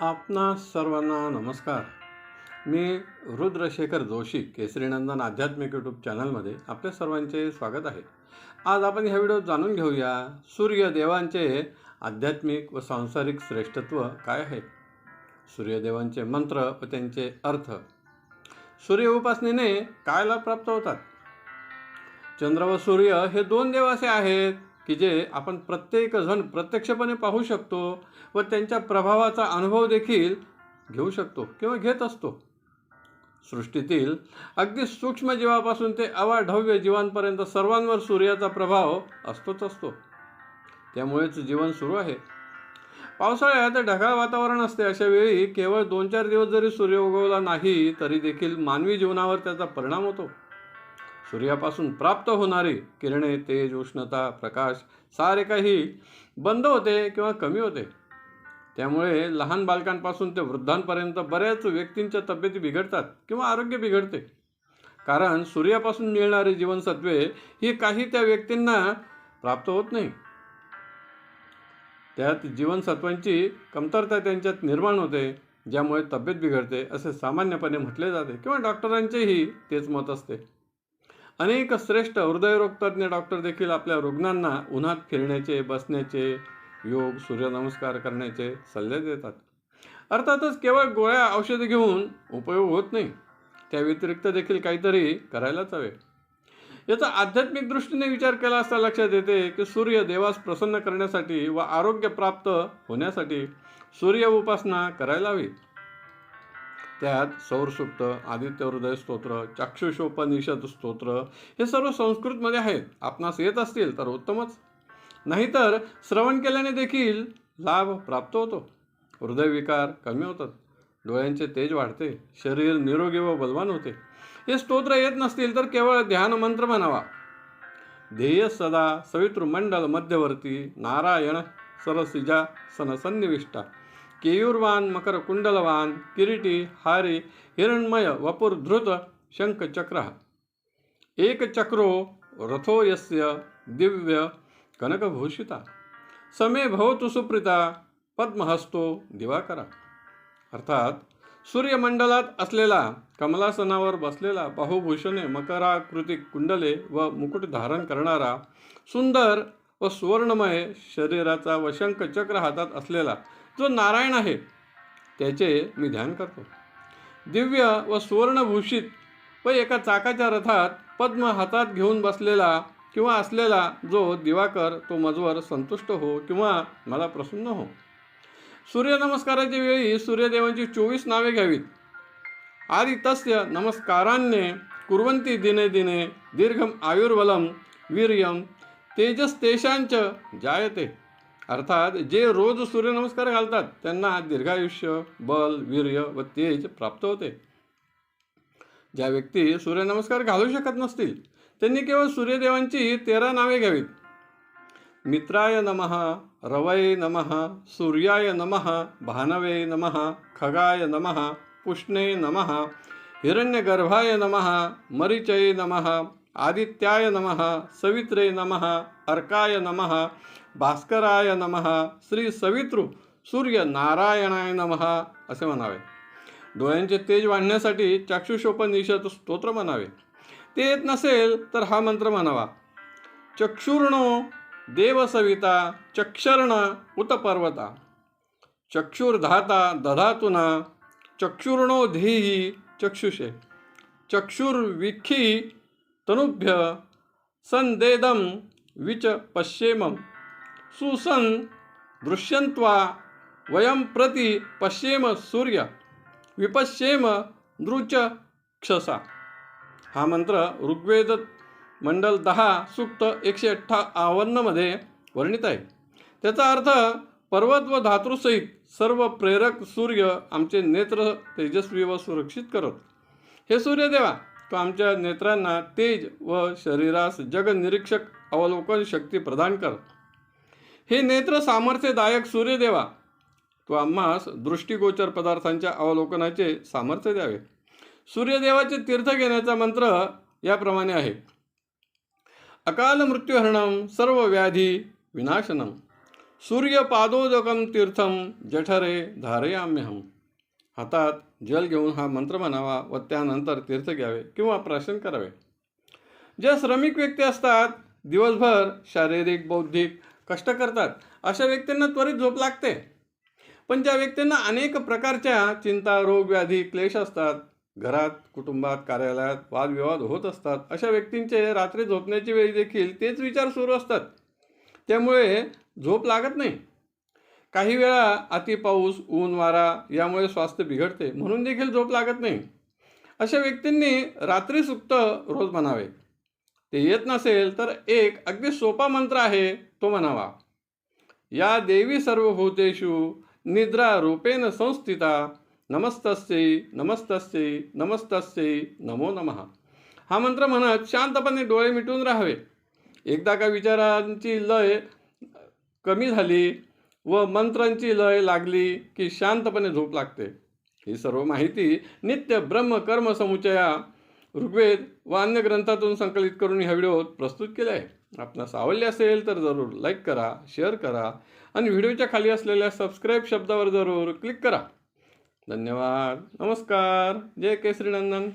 आपणा सर्वांना नमस्कार. मी रुद्रशेखर जोशी केसरीनंदन आध्यात्मिक यूट्यूब चॅनलमध्ये आपल्या सर्वांचे स्वागत आहे. आज आपण ह्या व्हिडिओत जाणून घेऊया सूर्यदेवांचे आध्यात्मिक व सांसारिक श्रेष्ठत्व काय आहे? सूर्यदेवांचे मंत्र व त्यांचे अर्थ. सूर्य उपासनेने काय लाभ प्राप्त होतात? चंद्र व सूर्य हे दोन देव असे आहेत की जे आपण प्रत्येकजण प्रत्यक्षपणे पाहू शकतो व त्यांच्या प्रभावाचा अनुभव देखील घेऊ शकतो किंवा घेत असतो. सृष्टीतील अगदी सूक्ष्म जीवापासून ते अवाढव्य जीवांपर्यंत सर्वांवर सूर्याचा प्रभाव असतोच असतो. त्यामुळेच जीवन सुरू आहे. पावसाळ्यात ढगाळ वातावरण असते अशा वेळी केवळ दोन चार दिवस जरी सूर्य उगवला नाही तरी देखील मानवी जीवनावर त्याचा परिणाम होतो. सूर्यापासून प्राप्त होणारी किरणे तेज उष्णता प्रकाश सारे काही बंद होते किंवा कमी होते. त्यामुळे लहान बालकांपासून ते वृद्धांपर्यंत बऱ्याच व्यक्तींच्या तब्येती बिघडतात किंवा आरोग्य बिघडते. कारण सूर्यापासून मिळणारी जीवनसत्वे ही काही त्या व्यक्तींना प्राप्त होत नाही. त्यात जीवनसत्वांची कमतरता त्यांच्यात निर्माण होते ज्यामुळे तब्येत बिघडते असे सामान्यपणे म्हटले जाते किंवा डॉक्टरांचेही तेच मत असते. अनेक श्रेष्ठ हृदयरोगतज्ञ डॉक्टर देखील आपल्या रुग्णांना उन्हात फिरण्याचे बसण्याचे योग सूर्यनमस्कार करण्याचे सल्ले देतात. अर्थातच केवळ गोळ्या औषधे घेऊन उपयोग होत नाही त्या व्यतिरिक्त देखील काहीतरी करायलाच हवे. याचा आध्यात्मिक दृष्टीने विचार केला असता लक्षात येते की सूर्य देवास प्रसन्न करण्यासाठी व आरोग्य प्राप्त होण्यासाठी सूर्य उपासना करायला हवी. त्यात सौरसुप्त आदित्य हृदय स्तोत्र चाक्षुषोपनिषद स्तोत्र हे सर्व संस्कृतमध्ये आहेत. आपणास येत असतील तर उत्तमच. नाहीतर श्रवण केल्याने देखील लाभ प्राप्त होतो. हृदयविकार कमी होतात. डोळ्यांचे तेज वाढते. शरीर निरोगी व बलवान होते. हे स्तोत्र येत नसतील तर केवळ ध्यान मंत्र म्हणावा. ध्येय सदा सवितृमंडल मध्यवर्ती नारायण सरसिजा सनसन्निविष्टा. केयूरवान मकर कुंडलवान किरीटी हारी हिरण्मय वपुर धृत शंख चक्र एक चक्रो रथो यस्य दिव्य कनकभूषिता. समे भवतु सुप्रिता पद्महस्तो दिवाकरा. अर्थात सूर्यमंडलात असलेला कमलासनावर बसलेला बाहुभूषणे मकराकृती कुंडले व मुकुट धारण करणारा सुंदर व सुवर्णमय शरीराचा व शंख चक्र हातात असलेला जो नारायण आहे त्याचे मी ध्यान करतो. दिव्य व सुवर्णभूषित व एका चाकाच्या रथात पद्म हातात घेऊन बसलेला किंवा असलेला जो दिवाकर तो मजवर संतुष्ट हो किंवा मला प्रसन्न हो. सूर्यनमस्काराच्या वेळी सूर्यदेवांची चोवीस नावे घ्यावीत. आदि तस्य नमस्कारान्ये कुर्वन्ती दिने दिने दीर्घम आयुर्बलम वीर्यम तेजस्तेशांच जायते. अर्थात जे रोज सूर्यनमस्कार घालतात त्यांना दीर्घायुष्य बल वीर्य व तेज प्राप्त होते. ज्या व्यक्ती सूर्यनमस्कार घालू शकत नसतील त्यांनी केवळ सूर्यदेवांची तेरा नावे घ्यावीत. मित्राय नमः रवये नमः सूर्याय नमः भानवे नमः खगाय नमः पुष्णे नमः हिरण्यगर्भाय नमः मरीचये नमः आदित्याय नमः सवित्रे नमः अर्काय नमः भास्कराय नमः श्री सवितृ सूर्य नारायणाय नमः असे म्हणावे. डोळ्यांचे तेज वाढण्यासाठी चाक्षुषोपनिषद स्तोत्र म्हणावे. ते येत नसेल तर हा मंत्र म्हणावा. चक्षुर्णो देवसविता चक्षर्ण उत पर्वता चक्षुर्धाता दधातुना चक्षुर्णो धीही चक्षुषे. चक्षुर्विखी तनुभ्य संदेदम विच पश्येम। सुसन दृश्यन्त्वा वयं प्रति पश्येम सूर्य विपश्येम नृच क्षसा हा मंत्र ऋग्वेद मंडल दहा सूक्त एकशे अठ्ठावन्नमध्ये वर्णित आहे. त्याचा अर्थ पर्वत व धातृसहित सर्व प्रेरक सूर्य आमचे नेत्र तेजस्वी व सुरक्षित करत. हे सूर्यदेवा तो आमच्या नेत्रांना तेज व शरीरास जगनिरीक्षक अवलोकन शक्ती प्रदान कर. हे नेत्र सामर्थ्यदायक सूर्यदेवा. तो आम्हास दृष्टिगोचर पदार्थांच्या अवलोकनाचे सामर्थ्य द्यावे. सूर्यदेवाचे तीर्थ घेण्याचा मंत्र याप्रमाणे आहे. अकाल मृत्युहरणम सर्व व्याधी विनाशनम सूर्यपादोदकम तीर्थम जठरे धारयाम्यहम हातात जल घेऊन हा मंत्र म्हणावा व त्यानंतर तीर्थ घ्यावे किंवा प्राशन करावे. ज्या श्रमिक व्यक्ती असतात दिवसभर शारीरिक बौद्धिक कष्ट करतात अशा व्यक्तींना त्वरित झोप लागते. पण ज्या व्यक्तींना अनेक प्रकारच्या चिंता रोग व्याधी क्लेश असतात घरात कुटुंबात कार्यालयात वादविवाद होत असतात अशा व्यक्तींचे रात्री झोपण्याची वेळी देखील तेच विचार सुरू असतात. त्यामुळे झोप लागत नाही. काही वेळा अति पाऊस ऊन वारा यामुळे स्वास्थ्य बिघडते म्हणून देखील झोप लागत नाही. अशा व्यक्तींनी रात्री सुक्त रोज म्हणावे. ते येत नसेल तर एक अगदी सोपा मंत्र आहे तो म्हणावा. या देवी सर्वभूतेषु निद्रा रूपेण संस्थिता नमस्तस्यै नमस्तस्यै नमस्तस्यै नमो नमः. हा मंत्र म्हणत शांतपणे डोळे मिटून राहावे. एकदा का विचारांची लय कमी झाली व मंत्रांची लय लागली की शांतपणे झोप लागते. ही सर्व माहिती नित्य ब्रह्म कर्म समुचया ऋग्वेद व अन्य ग्रंथातून संकलित करून ह्या व्हिडिओत प्रस्तुत केले आहे आपणास आवडले असेल तर जरूर लाईक करा शेअर करा आणि व्हिडिओच्या खाली असलेल्या सबस्क्राईब शब्दावर जरूर क्लिक करा. धन्यवाद. नमस्कार. जय केसरी नंदन.